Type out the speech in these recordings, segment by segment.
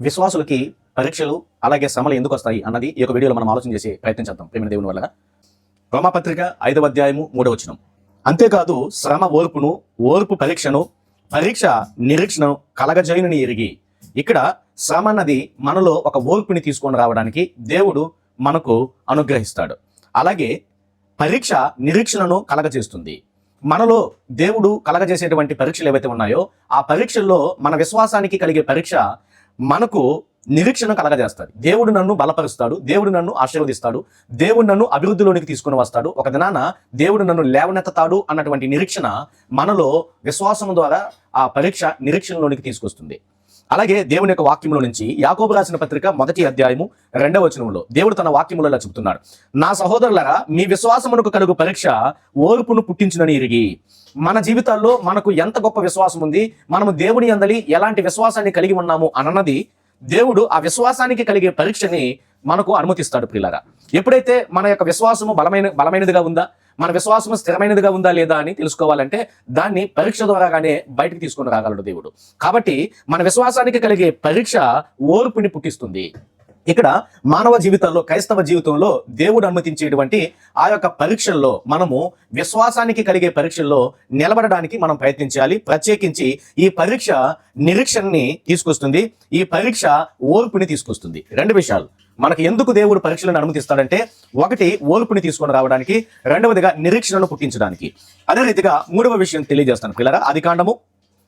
విశ్వాసులకి పరీక్షలు అలాగే శ్రమలు ఎందుకు వస్తాయి అన్నది ఈ యొక్క వీడియోలో మనం ఆలోచన చేసి ప్రయత్నించేద్దాం ప్రేమ దేవుని వల్ల. రోమాపత్రిక ఐదవ అధ్యాయము మూడవ వచనం. అంతేకాదు శ్రమ ఓర్పును ఓర్పు పరీక్షను పరీక్ష నిరీక్షను కలగజేయుని ఎరిగి ఇక్కడ శ్రమ అన్నది మనలో ఒక ఓర్పుని తీసుకొని రావడానికి దేవుడు మనకు అనుగ్రహిస్తాడు. అలాగే పరీక్ష నిరీక్షణను కలగజేస్తుంది. మనలో దేవుడు కలగజేసేటువంటి పరీక్షలు ఏవైతే ఉన్నాయో ఆ పరీక్షల్లో మన విశ్వాసానికి కలిగే పరీక్ష మనకు నిరీక్షణ కలగజేస్తాడు. దేవుడు నన్ను బలపరుస్తాడు దేవుడు నన్ను ఆశీర్వదిస్తాడు దేవుడు నన్ను అభివృద్ధిలోనికి తీసుకుని వస్తాడు. ఒక దినాన దేవుడు నన్ను లేవనెత్తాడు అన్నటువంటి నిరీక్షణ మనలో విశ్వాసం ద్వారా ఆ పరీక్ష నిరీక్షణలోనికి తీసుకొస్తుంది. అలాగే దేవుని యొక్క వాక్యములో నుంచి యాకోబు రాసిన పత్రిక మొదటి అధ్యాయము రెండవ వచనంలో దేవుడు తన వాక్యములలో ఇలా చెబుతున్నాడు నా సహోదరులరా మీ విశ్వాసమునకు కలుగు పరీక్ష ఓర్పును పుట్టించునని ఇరిగి. మన జీవితాల్లో మనకు ఎంత గొప్ప విశ్వాసం ఉంది మనము దేవుని అందలి ఎలాంటి విశ్వాసాన్ని కలిగి ఉన్నాము అన్నది దేవుడు ఆ విశ్వాసానికి కలిగే పరీక్షని మనకు అనుమతిస్తాడు ప్రియులారా. ఎప్పుడైతే మన యొక్క విశ్వాసము బలమైన బలమైనదిగా ఉందా మన విశ్వాసం స్థిరమైనదిగా ఉందా లేదా అని తెలుసుకోవాలంటే దాన్ని పరీక్ష ద్వారాగానే బయటకు తీసుకొని రాగలడు దేవుడు. కాబట్టి మన విశ్వాసానికి కలిగే పరీక్ష ఓర్పుని పుట్టిస్తుంది. ఇక్కడ మానవ జీవితంలో క్రైస్తవ జీవితంలో దేవుడు అనుమతించేటువంటి ఆ యొక్క పరీక్షల్లో మనము విశ్వాసానికి కలిగే పరీక్షల్లో నిలబడడానికి మనం ప్రయత్నించాలి. ప్రత్యేకించి ఈ పరీక్ష నిరీక్షణని తీసుకొస్తుంది. ఈ పరీక్ష ఓర్పుని తీసుకొస్తుంది. రెండు విషయాలు. మనకు ఎందుకు దేవుడు పరీక్షలను అనుమతిస్తాడంటే ఒకటి ఓర్పుని తీసుకొని రావడానికి రెండవదిగా నిరీక్షణను పుట్టించడానికి. అదే రీతిగా మూడవ విషయం తెలియజేస్తాను పిల్లరా అది కాండము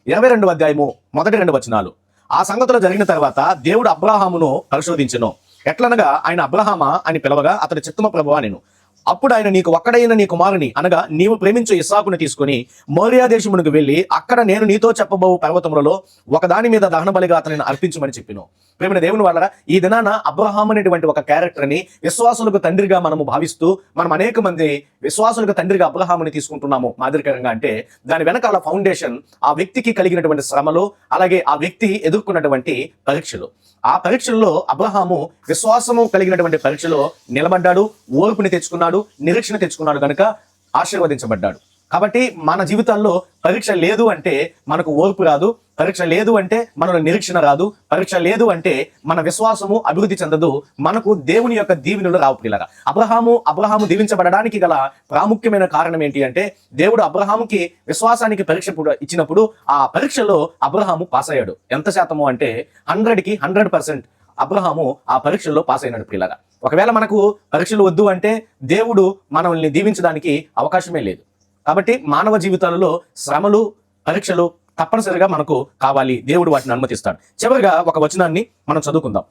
ఇరవై రెండు అధ్యాయము మొదటి రెండు వచనాలు. ఆ సంగతులు జరిగిన తర్వాత దేవుడు అబ్రహామును పరిశోధించను. ఎట్లనగా ఆయన అబ్రహామా అని పిలవగా అతని చిత్తమ ప్రభువా నేను. అప్పుడు ఆయన నీకు ఒక్కడైన నీ కుమారుని అనగా నీవు ప్రేమించు ఇస్సాకుని తీసుకుని మౌర్యా దేశమునకు వెళ్ళి అక్కడ నేను నీతో చెప్పబోవు పర్వతములలో ఒకదాని మీద దహన బలిగా అతనిని అర్పించమని చెప్పిను. ప్రేమిన దేవుని వల్ల ఈ దినాన అబ్రహాం అనేటువంటి ఒక క్యారెక్టర్ని విశ్వాసులకు తండ్రిగా మనము భావిస్తూ మనం అనేక మంది విశ్వాసులకు తండ్రిగా అబ్రహాముని తీసుకుంటున్నాము మాదిరికరంగా అంటే దాని వెనకాల ఫౌండేషన్ ఆ వ్యక్తికి కలిగినటువంటి శ్రమలు అలాగే ఆ వ్యక్తి ఎదుర్కొన్నటువంటి పరీక్షలు. ఆ పరీక్షల్లో అబ్రహాము విశ్వాసము కలిగినటువంటి పరీక్షలో నిలబడ్డాడు ఓర్పుని తెచ్చుకున్నాడు నిరీక్షణ తెచ్చుకున్నాడు కనుక ఆశీర్వదించబడ్డాడు. కాబట్టి మన జీవితాల్లో పరీక్ష లేదు అంటే మనకు ఓర్పు రాదు పరీక్ష లేదు అంటే మనలో నిరీక్షణ రాదు పరీక్ష లేదు అంటే మన విశ్వాసము అభివృద్ధి చెందదు మనకు దేవుని యొక్క దీవెనలు రావు పిల్లగా అబ్రహాము అబ్రహాము దీవించబడడానికి గల ప్రాముఖ్యమైన కారణం ఏంటి అంటే దేవుడు అబ్రహాముకి విశ్వాసానికి పరీక్ష కూడా ఇచ్చినప్పుడు ఆ పరీక్షలో అబ్రహాము పాస్ అయ్యాడు. ఎంత శాతము అంటే హండ్రెడ్కి హండ్రెడ్ పర్సెంట్ అబ్రహాము ఆ పరీక్షల్లో పాస్ అయినాడు పిల్లగా ఒకవేళ మనకు పరీక్షలు వద్దు అంటే దేవుడు మనల్ని దీవించడానికి అవకాశమే లేదు. కాబట్టి మానవ జీవితాలలో శ్రమలు పరీక్షలు తప్పనిసరిగా మనకు కావాలి. దేవుడు వాటిని అనుమతిస్తాడు. చివరిగా ఒక వచనాన్ని మనం చదువుకుందాం.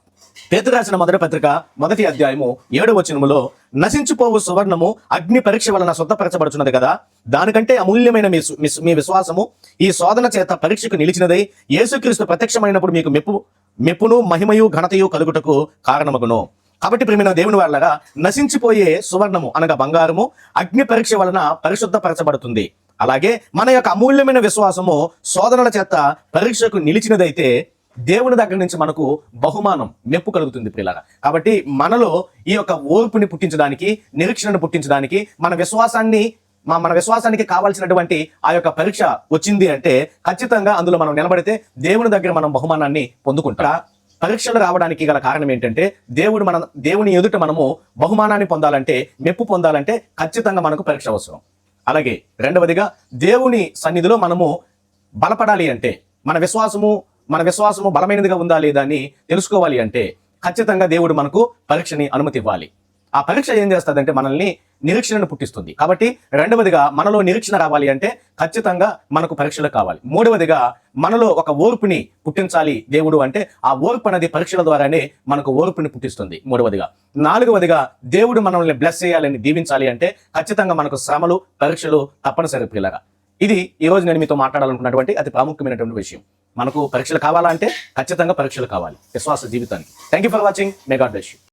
పేతురు రాసిన మొదటి పత్రిక మొదటి అధ్యాయము ఏడు వచనములో నశించిపోవు సువర్ణము అగ్ని పరీక్ష వలన శుద్ధపరచబడుచున్నది కదా? దానికంటే అమూల్యమైన మీ మీ విశ్వాసము ఈ శోధన చేత పరీక్షకు నిలిచినదై యేసుక్రీస్తు ప్రత్యక్షమైనప్పుడు మీకు మెప్పు మెప్పును మహిమయు ఘనతయు కలుగుటకు కారణమగును. కాబట్టి ప్రేమైన దేవుని వాళ్ళగా నశించిపోయే సువర్ణము అనగా బంగారము అగ్ని పరీక్ష వలన పరిశుద్ధపరచబడుతుంది. అలాగే మన యొక్క అమూల్యమైన విశ్వాసము శోధనల చేత పరీక్షకు నిలిచినదైతే దేవుని దగ్గర నుంచి మనకు బహుమానం మెప్పు కలుగుతుంది ప్రియులారా. కాబట్టి మనలో ఈ యొక్క ఓర్పుని పుట్టించడానికి నిరీక్షణను పుట్టించడానికి మన విశ్వాసాన్ని మా మన విశ్వాసానికి కావాల్సినటువంటి ఆ యొక్క పరీక్ష వచ్చింది అంటే ఖచ్చితంగా అందులో మనం నిలబడితే దేవుని దగ్గర మనం బహుమానాన్ని పొందుకుంటా. పరీక్షలు రావడానికి గల కారణం ఏంటంటే దేవుడు మన దేవుని ఎదుట మనము బహుమానాన్ని పొందాలంటే మెప్పు పొందాలంటే ఖచ్చితంగా మనకు పరీక్ష అవసరం. అలాగే రెండవదిగా దేవుని సన్నిధిలో మనము బలపడాలి అంటే మన విశ్వాసము మన విశ్వాసము బలమైనదిగా ఉందా లేదా అని తెలుసుకోవాలి అంటే ఖచ్చితంగా దేవుడు మనకు పరీక్షని అనుమతి ఇవ్వాలి. ఆ పరీక్ష ఏం చేస్తుందంటే మనల్ని నిరీక్షణను పుట్టిస్తుంది. కాబట్టి రెండవదిగా మనలో నిరీక్షణ రావాలి అంటే ఖచ్చితంగా మనకు పరీక్షలు కావాలి. మూడవదిగా మనలో ఒక ఓర్పుని పుట్టించాలి దేవుడు అంటే ఆ ఓర్పు అనేది పరీక్షల ద్వారానే మనకు ఓర్పుని పుట్టిస్తుంది మూడవదిగా. నాలుగవదిగా దేవుడు మనల్ని బ్లెస్ చేయాలని దీవించాలి అంటే ఖచ్చితంగా మనకు శ్రమలు పరీక్షలు తప్పనిసరి పిల్లగా ఇది ఈ రోజు నేను మీతో మాట్లాడాలనుకున్నటువంటి అతి ప్రాముఖ్యమైనటువంటి విషయం. మనకు పరీక్షలు కావాలంటే ఖచ్చితంగా పరీక్షలు కావాలి. విశ్వాస జీవితానికి. Thank you for watching may God bless you